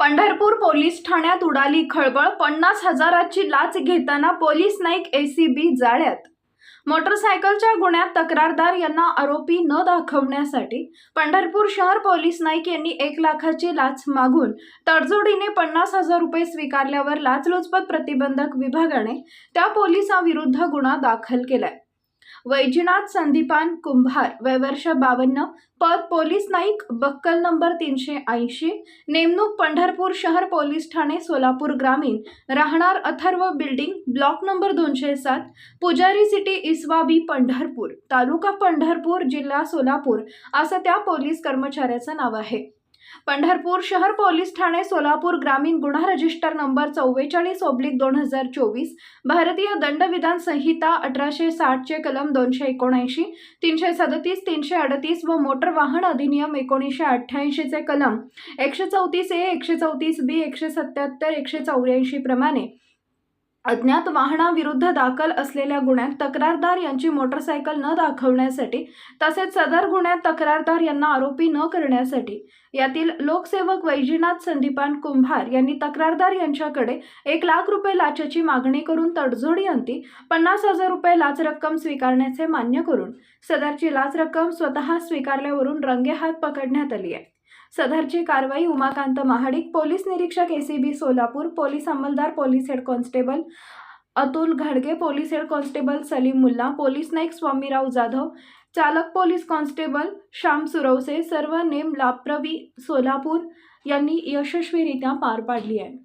Pandharpur police ठाण्यात उडाली खळबळ पन्नास हजाराची लाच घेताना पोलीस नाईक एसीबी जाळ्यात. मोटरसायकलच्या गुन्ह्यात तक्रारदार यांना आरोपी न दाखवण्यासाठी पंढरपूर शहर पोलीस नाईक यांनी एक लाखाची लाच मागून तडजोडीने पन्नास हजार रुपये स्वीकारल्यावर लाचलुचपत प्रतिबंधक विभागाने त्या पोलिसाविरुद्ध गुन्हा दाखल केलाय. वैजनाथ संदीपान कुंभार वय वर्ष बावन्न पद पोलीस नाईक बक्कल नंबर तीनशे ऐंशी नेमणूक पंढरपूर शहर पोलीस ठाणे सोलापूर ग्रामीण राहणार अथर्व बिल्डिंग ब्लॉक नंबर दोनशे सात पुजारी सिटी इसवाबी पंढरपूर तालुका पंढरपूर जिल्हा सोलापूर असं त्या पोलीस कर्मचाऱ्याचं नाव आहे. पंढरपूर शहर पोलीस ठाणे सोलापूर ग्रामीण गुन्हा रजिस्टर नंबर चव्वेचाळीस ओब्लिक दोन हजार चोवीस भारतीय दंडविधान संहिता अठराशे साठचे कलम दोनशे एकोणऐंशी तीनशे सदतीस तीनशे अडतीस व मोटर वाहन अधिनियम एकोणीसशे अठ्ठ्याऐंशीचे कलम एकशे चौतीस ए एकशे चौतीस बी एकशे सत्याहत्तर एकशे चौऱ्याऐंशी प्रमाणे अज्ञात वाहनाविरुद्ध दाखल असलेल्या गुन्ह्यात तक्रारदार यांची मोटरसायकल न दाखवण्यासाठी तसेच सदर गुन्ह्यात तक्रारदार यांना आरोपी न करण्यासाठी यातील लोकसेवक वैजीनाथ संदीपान कुंभार यांनी तक्रारदार यांच्याकडे एक लाख रुपये लाचेची मागणी करून तडजोडी अंती पन्नास हजार रुपये लाच रक्कम स्वीकारण्याचे मान्य करून सदरची लाच रक्कम स्वतः स्वीकारल्यावरून रंगेहात पकडण्यात आली आहे. सदरची कारवाई उमाकांत महाडिक पोलीस निरीक्षक A C B Solapur police अंमलदार police head constable Atul घाडगे police head constable Salim Mulla police Naik Swamirao Jadhav चालक पोलीस कॉन्स्टेबल श्याम सुरवसे सर्व नेम लाप्रवी सोलापूर यांनी यशस्वीरित्या पार पाडली आहे.